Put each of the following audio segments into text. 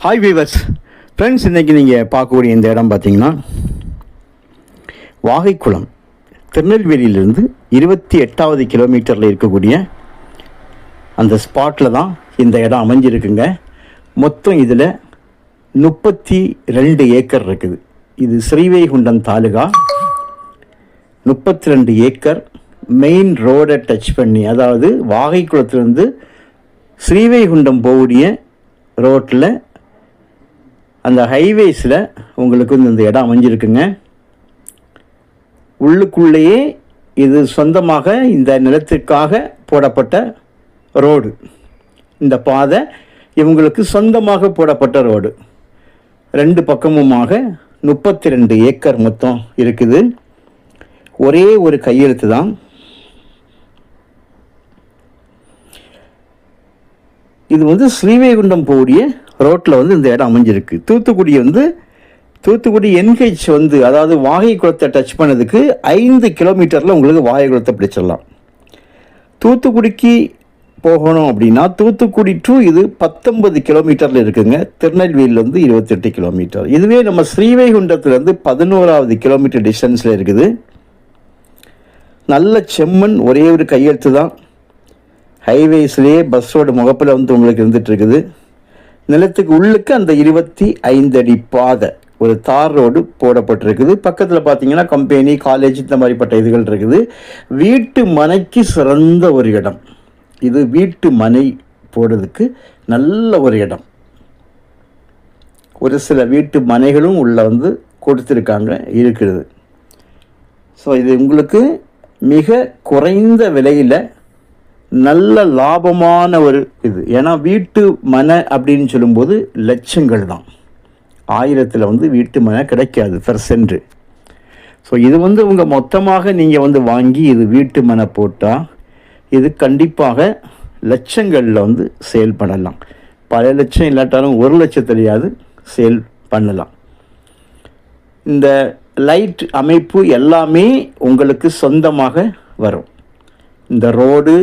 Hi viewers friends இன்றைக்கி நீங்கள் பார்க்கக்கூடிய இந்த இடம் பார்த்தீங்கன்னா வாகைக்குளம். திருநெல்வேலியிலிருந்து இருபத்தி எட்டாவது கிலோமீட்டரில் இருக்கக்கூடிய அந்த ஸ்பாட்டில் தான் இந்த இடம் அமைஞ்சிருக்குங்க. மொத்தம் இதில் முப்பத்தி ரெண்டு ஏக்கர் இருக்குது. இது ஸ்ரீவைகுண்டம் தாலுகா. முப்பத்தி ரெண்டு ஏக்கர் மெயின் ரோடை டச் பண்ணி அதாவது வாகைக்குளத்துலேருந்து ஸ்ரீவைகுண்டம் போகக்கூடிய ரோட்டில் அந்த ஹைவேஸில் உங்களுக்கு இந்த இடம் அமைஞ்சிருக்குங்க. உள்ளுக்குள்ளேயே இது சொந்தமாக இந்த நிலத்திற்காக போடப்பட்ட ரோடு. இந்த பாதை இவங்களுக்கு சொந்தமாக போடப்பட்ட ரோடு. ரெண்டு பக்கமுமாக முப்பத்தி ரெண்டு ஏக்கர் மொத்தம் இருக்குது. ஒரே ஒரு கையெழுத்து தான். இது வந்து ஸ்ரீவைகுண்டம் போடிய ரோட்டில் வந்து இந்த இடம் அமைஞ்சிருக்கு. தூத்துக்குடி வந்து தூத்துக்குடி என்ஹெச் வந்து அதாவது வாகை குளத்தை டச் பண்ணதுக்கு ஐந்து கிலோமீட்டரில் உங்களுக்கு வாகை குளத்தை பிடிச்சிடலாம். தூத்துக்குடிக்கு போகணும் அப்படின்னா தூத்துக்குடி டு இது பத்தொன்பது கிலோமீட்டரில் இருக்குங்க. திருநெல்வேலியிலேருந்து இருபத்தெட்டு கிலோமீட்டர். இதுவே நம்ம ஸ்ரீவைகுண்டத்துலேருந்து பதினோராவது கிலோமீட்டர் டிஸ்டன்ஸில் இருக்குது. நல்ல செம்மண் ஒரே ஒரு கையெழுத்து தான் ஹைவேஸ்லேயே பஸ்ஸோட முகப்பில் வந்து உங்களுக்கு இருந்துகிட்ருக்குது நிலத்துக்கு உள்ளுக்கு அந்த இருபத்தி ஐந்து அடி பாதை. ஒரு தார் ரோடு போடப்பட்டிருக்குது. பக்கத்தில் பார்த்தீங்கன்னா கம்பெனி காலேஜ் இந்த மாதிரிப்பட்ட இதுகள் இருக்குது. வீட்டு மனைக்கு சிறந்த ஒரு இடம். இது வீட்டு மனை போடுறதுக்கு நல்ல ஒரு இடம். ஒரு சில வீட்டு மனைகளும் உள்ளே வந்து கொடுத்துருக்காங்க இருக்கிறது. ஸோ இது உங்களுக்கு மிக குறைந்த விலையில் நல்ல லாபமான ஒரு இது. ஏன்னா வீட்டு மனை அப்படின்னு சொல்லும்போது லட்சங்கள் தான். ஆயிரத்தில் வந்து வீட்டு மனை கிடைக்காது பெர்சென்ட் ஸோ இது வந்து உங்கள் மொத்தமாக நீங்கள் வந்து வாங்கி இது வீட்டு மனை போட்டால் இது கண்டிப்பாக லட்சங்களில் வந்து சேல் பண்ணலாம். பல லட்சம் இல்லாட்டாலும் ஒரு லட்சத்துலையாவது சேல் பண்ணலாம். இந்த லைட் அமைப்பு எல்லாமே உங்களுக்கு சொந்தமாக வரும். இந்த ரோடு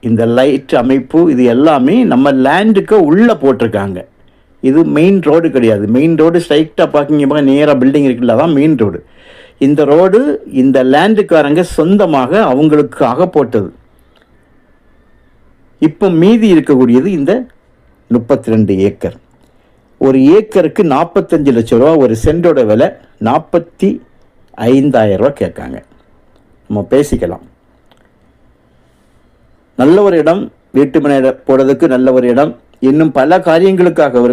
இந்த லைட் அமைப்பு இது எல்லாமே நம்ம லேண்டுக்கு உள்ளே போட்டிருக்காங்க. இது மெயின் ரோடு கிடையாது. மெயின் ரோடு ஸ்ட்ரைட்டாக பார்க்கிங்க நேராக பில்டிங் இருக்குல்ல தான் மெயின் ரோடு இந்த ரோடு இந்த லேண்டுக்காரங்க சொந்தமாக அவங்களுக்காக போட்டது. இப்போ மீதி இருக்கக்கூடியது இந்த முப்பத்தி ரெண்டு ஏக்கர். ஒரு ஏக்கருக்கு நாற்பத்தஞ்சு லட்ச ரூபா ஒரு சென்டோட விலை நாற்பத்தி ஐந்தாயிரம் ரூபா கேட்காங்க. நம்ம பேசிக்கலாம். நல்ல ஒரு இடம் வீட்டு மனை போடுறதுக்கு நல்ல ஒரு இடம். இன்னும் பல காரியங்களுக்காக ஒரு